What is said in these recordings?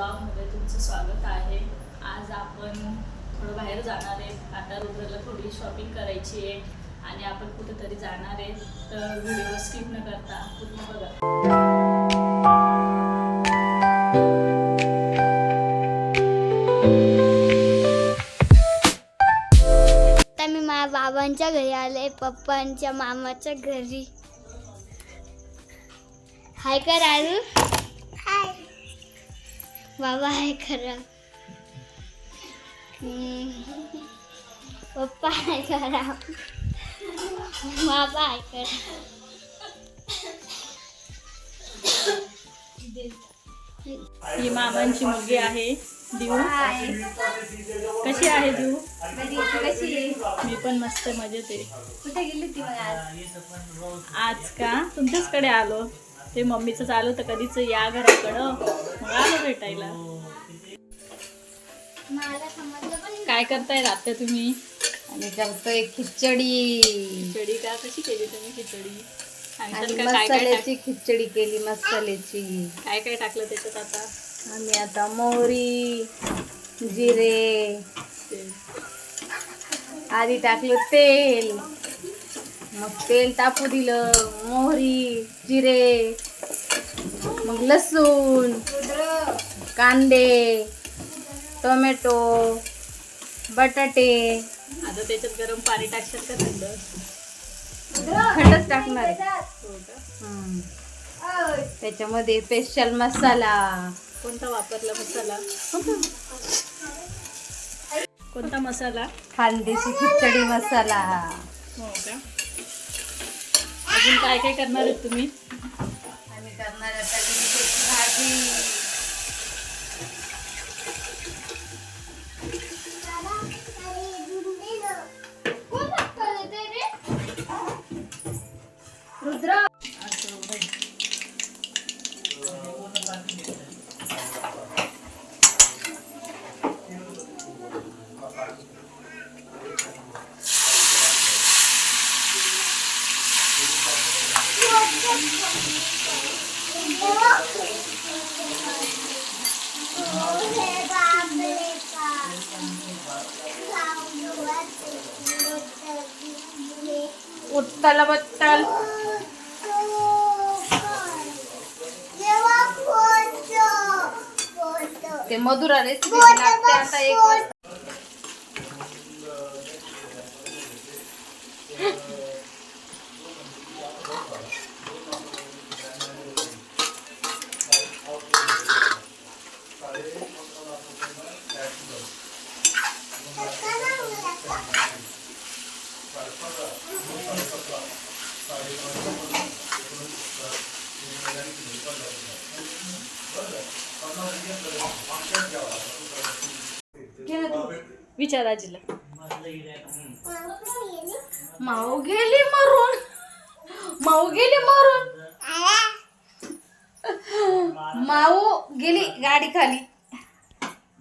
ब्लॉगमध्ये तुमचं स्वागत आहे. आज आपण थोडं बाहेर जाणार आहे. आता रुद्रला थोडी शॉपिंग करायची आहे आणि आपण कुठेतरी जाणार आहे. तर व्हिडिओ स्किप न करता पूर्ण बघा. आता मी माझ्या बाबांच्या घरी आले पप्पांच्या मामाच्या घरी. हाय कर आरू हाय बाबा करा हम्म. पप्पा हाय करा बाबा हाय करा ही मामांची मुलगी आहे दिऊ. कशी आहे दिऊ? मी पण मस्त मजेत आहे. कुठे गेली ती मग आज? आज का? तुमच्याचकडे आलो. ते मम्मीचं चालू तर कधीच या घराकडं मग आलो भेटायला. काय करताय रात्र तुम्ही? आम्ही करतोय खिचडी. खिचडी का? कशी केली तुम्ही खिचडी? आणि सांगताल का काय काय मसाल्याची खिचडी केली मसाल्याची. टाक- काय काय टाकलं त्याच्यात आता? आम्ही आता मोहरी जिरे ते आधी टाकलं तेल. मग तेल तापू दिलं मोहरी जिरे मग लसूण कांदे टोमॅटो बटाटे. आता त्याच्यात गरम पाणी टाकशाल का थंड? खंडच टाकणार आहे. त्याच्यामध्ये स्पेशल मसाला. कोणता वापरला मसाला? कोणता मसाला? खानदेशी खिचडी मसाला. हो का? अजून काय काय करणार आहेत तुम्ही? आम्ही करणार आता भाजी? उत्तल बत्तल ते मधुरा रेसिपी लागते आता एक वाजता विचार आजीला. माऊ गेली मरून. माऊ गेली मरून. माऊ गेली गाडी खाली.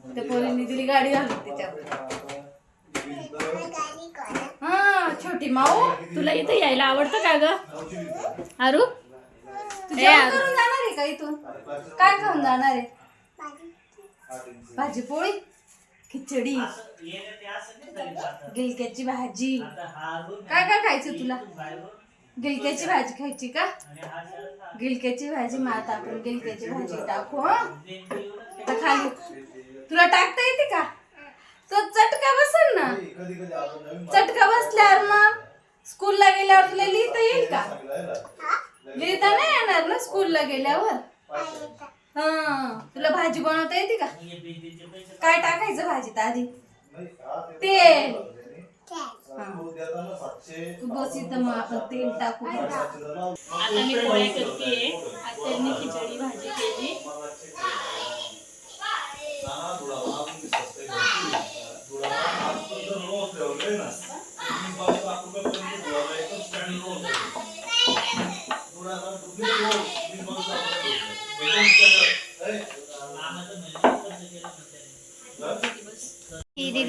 त्या पोरीने दिली गाडी घालून त्याच्यावर हा छोटी माऊ तुला इथं यायला आवडतं का ग? आरू? तू करून जाणार आहे का इथून? काय खाऊन जाणार आहे? भाजी पोळी खिचडी गिलक्याची भाजी. काय काय खायचं तुला? गिलक्याची भाजी खायची का? गिलक्याची भाजी मग आता आपण गिलक्याची भाजी टाकू हं? आता खाली. तुला टाकता येते का? तो चटका बसल ना. चटका बसल्यावर मग स्कूलला गेल्यावर तुला लिहिता येईल का? लिहिता नाही येणार ना स्कूलला गेल्यावर? हा तुला भाजी बनवता येते का? काय टाकायचं भाजीत आधी? तेल. तू बस इथं मग आपण तेल टाकू आता मी पोळ्या करते. खिचडी भाजी केली. ही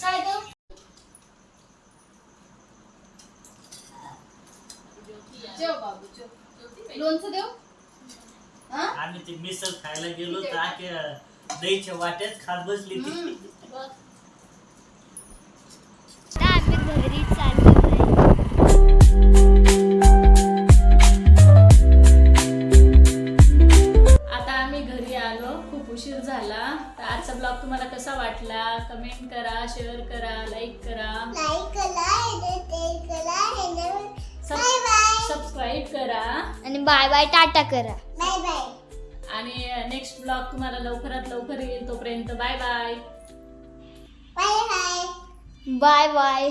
काय देऊ जेव बाबू जेव. लोणचं देऊ? हा? आम्ही ते मिसळ खायला गेलो तर दहीच्या वाट्यात खात बसली ती आम्ही घरी चाललो आता आम्ही घरी आलो खूप उशीर झाला. आजचा ब्लॉग तुम्हाला कसा वाटला? कमेंट करा शेअर करा लाईक करा. लाईक करा सबस्क्राईब करा आणि बाय बाय टाटा करा. बाय बाय आणि नेक्स्ट ब्लॉग तुम्हाला लवकरात लवकर येईल तोपर्यंत bye bye bye bye bye bye